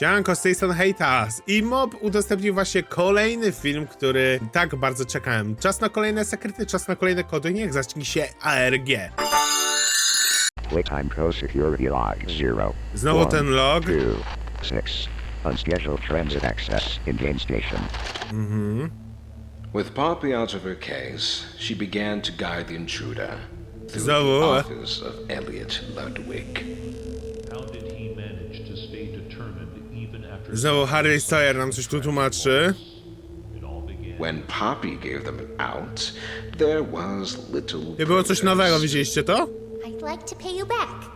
Siemanko, z tej strony Hejtas i Mob udostępnił właśnie kolejny film, który tak bardzo czekałem. Czas na kolejne sekrety, czas na kolejne kody, niech zacznie się ARG. Playtime Pro Security Log 0. Znowu One, ten log. two, six. Unscheduled transit access in game station. With Poppy out of her case, she began to guide the intruder through Znowu, the office of Elliot Ludwig. How did he manage to stay determined Znowu Harry Sawyer nam coś tu tłumaczy. it all began? When Poppy gave them an out, there was little. Nie było coś nowego, widzieliście to? I'd like to pay you back.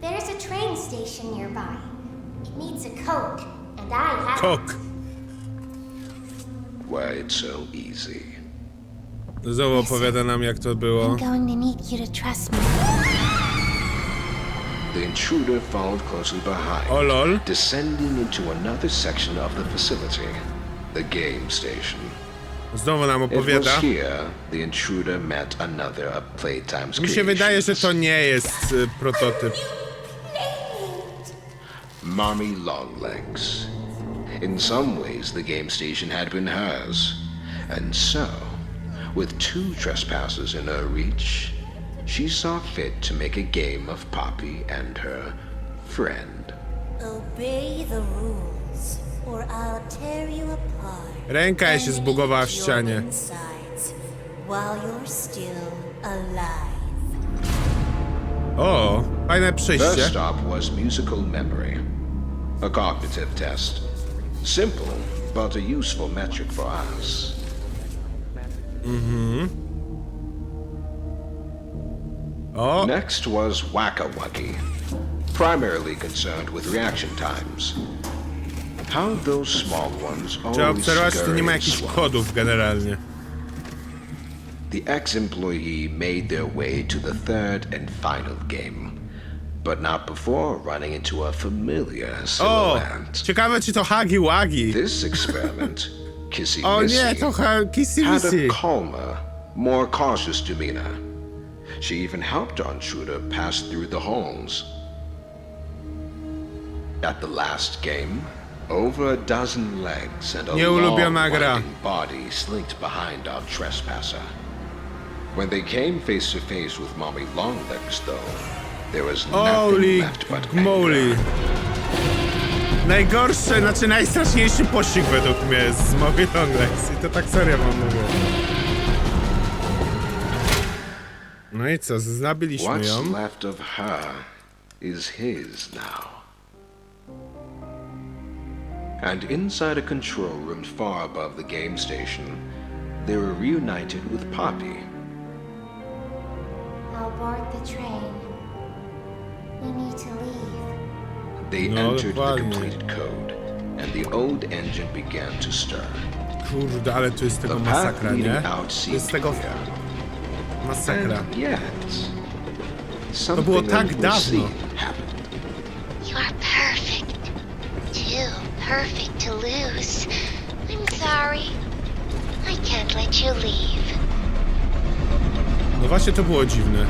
There's a train station nearby. It needs a and I have Kok. Why it's so easy. Znowu opowiada nam jak to było. I'm going to need you to trust me. The intruder followed closely behind, O lol. descending into another section of the facility, the game station. Znowu nam opowiada. here the intruder met another of Playtime's Mi się wydaje, że to nie jest y, prototyp. Mommy Longlegs. In some ways, the game station had been hers. And so, with two trespassers in her reach, she saw fit to make a game of Poppy and her friend. Obey the rules, or I'll tear you apart. Ręka jej się zbugowała w your ścianie. insides while you're still alive. O, fajne First przyjście. stop was musical memory, a cognitive test. Simple, but a useful metric for us. Mhm. O, Next was Wacka Wucky, primarily concerned with reaction times. How those small ones trzeba always obserwować, czy tu nie ma scurry jakichś kodów generalnie. The ex-employee made their way to the third and final game, but not before running into a familiar O, silhouette. ciekawe czy to Hagi Wagi. This experiment, Kissy O nie, to ha- Kissy had a calmer, more cautious demeanor. She even helped intruder pass through the holes. At the last game, over a dozen legs and a long body slinked behind our trespasser. When they came face to face with Mommy Longlegs, though, there was nothing Holy left but moly. Najgorszy, znaczy najstraszniejszy pościg według mnie z Moby Longlegs. I to tak serio wam mówię. No i co, zabiliśmy ją. What's left of her is his now. And inside a control room far above the game station, they were reunited with Poppy. I'll board the train. We need to leave. They No, entered the completed code, and the old engine began to stir. Kurde, ale tu jest tego The path masakra, leading nie? out jest tego clear. Masakra. Yet, było something tak dawno. happened. You are perfect. Too perfect to lose. I'm sorry. I can't let you leave. No właśnie to było dziwne.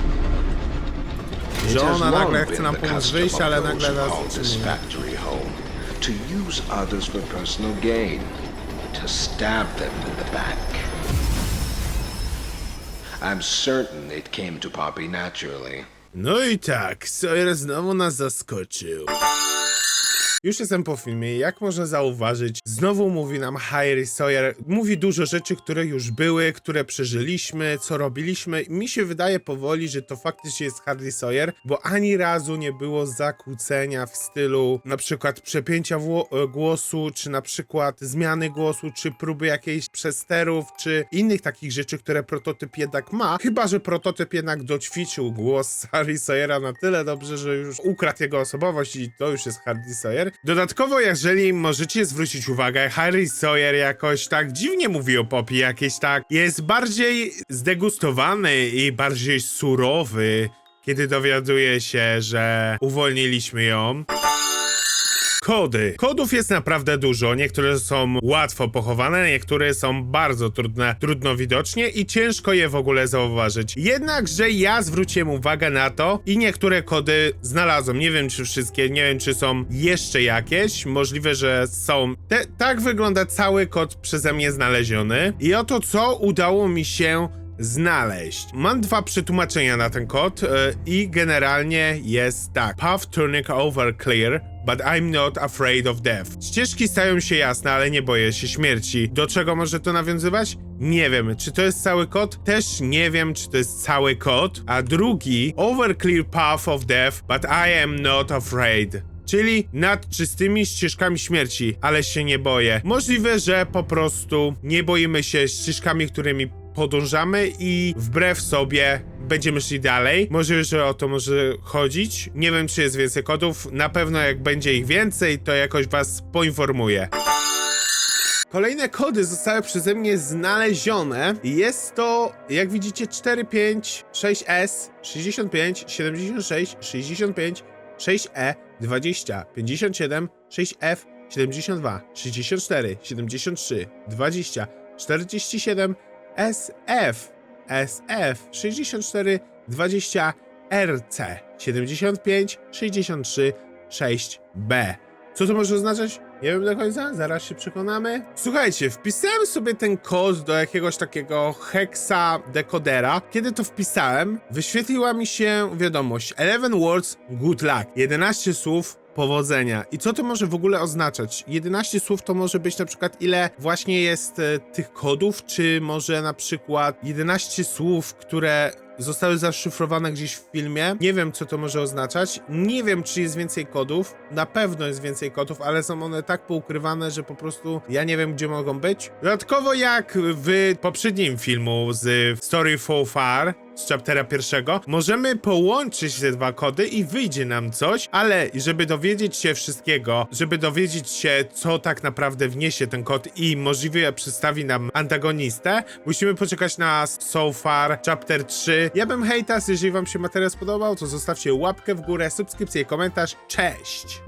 It Że ona nagle chce nam pomóc wyjść, ale nagle nas to use others for personal gain, to stab them in the back. I'm certain it came to Poppy naturally. No i tak, Sawyer znowu nas zaskoczył. Już jestem po filmie, jak można zauważyć, znowu mówi nam Harry Sawyer, mówi dużo rzeczy, które już były, które przeżyliśmy, co robiliśmy. Mi się wydaje powoli, że to faktycznie jest Harry Sawyer, bo ani razu nie było zakłócenia w stylu na przykład przepięcia głosu, czy na przykład zmiany głosu, czy próby jakichś przesterów, czy innych takich rzeczy, które prototyp jednak ma. Chyba, że prototyp jednak doćwiczył głos Harry Sawyera na tyle dobrze, że już ukradł jego osobowość i to już jest Harry Sawyer. Dodatkowo, jeżeli możecie zwrócić uwagę, Harry Sawyer jakoś tak dziwnie mówi o Poppy, jakieś tak jest bardziej zdegustowany i bardziej surowy, kiedy dowiaduje się, że uwolniliśmy ją. Kody. Kodów jest naprawdę dużo. Niektóre są łatwo pochowane, niektóre są bardzo trudne, trudno widocznie i ciężko je w ogóle zauważyć. Jednakże ja zwróciłem uwagę na to i niektóre kody znalazłem. Nie wiem czy wszystkie, nie wiem czy są jeszcze jakieś. Możliwe, że są. Te, tak wygląda cały kod przeze mnie znaleziony. I oto co udało mi się znaleźć. Mam dwa przetłumaczenia na ten kod e, i generalnie jest tak. Path turning over clear, but I'm not afraid of death. Ścieżki stają się jasne, ale nie boję się śmierci. Do czego może to nawiązywać? Nie wiem. Czy to jest cały kod? Też nie wiem, czy to jest cały kod. A drugi, over clear path of death, but I am not afraid. Czyli nad czystymi ścieżkami śmierci, ale się nie boję. Możliwe, że po prostu nie boimy się ścieżkami, którymi podążamy i wbrew sobie będziemy szli dalej. Możliwe, że o to może chodzić. Nie wiem, czy jest więcej kodów. Na pewno jak będzie ich więcej, to jakoś was poinformuję. Kolejne kody zostały przeze mnie znalezione. Jest to, jak widzicie, 456S, 65, 76, 65, 6E, 20, 57, 6F, 72, 64, 73, 20, 47, SF, SF, 64, 20, RC, 75, 63, 6B. Co to może oznaczać? Nie wiem do końca, zaraz się przekonamy. Słuchajcie, wpisałem sobie ten kod do jakiegoś takiego hexa dekodera. Kiedy to wpisałem, wyświetliła mi się wiadomość 11 words good luck. 11 słów powodzenia. I co to może w ogóle oznaczać? 11 słów to może być na przykład ile właśnie jest e, tych kodów, czy może na przykład 11 słów, które zostały zaszyfrowane gdzieś w filmie. Nie wiem, co to może oznaczać. Nie wiem, czy jest więcej kodów. Na pewno jest więcej kodów, ale są one tak poukrywane, że po prostu ja nie wiem, gdzie mogą być. Dodatkowo, jak w poprzednim filmu z Story So Far, z chaptera pierwszego, możemy połączyć te dwa kody i wyjdzie nam coś, ale żeby dowiedzieć się wszystkiego, żeby dowiedzieć się, co tak naprawdę wniesie ten kod i możliwie przedstawi nam antagonistę, musimy poczekać na So Far chapter 3. Ja bym hejtas, jeżeli wam się materiał spodobał, to zostawcie łapkę w górę, subskrypcję i komentarz. Cześć!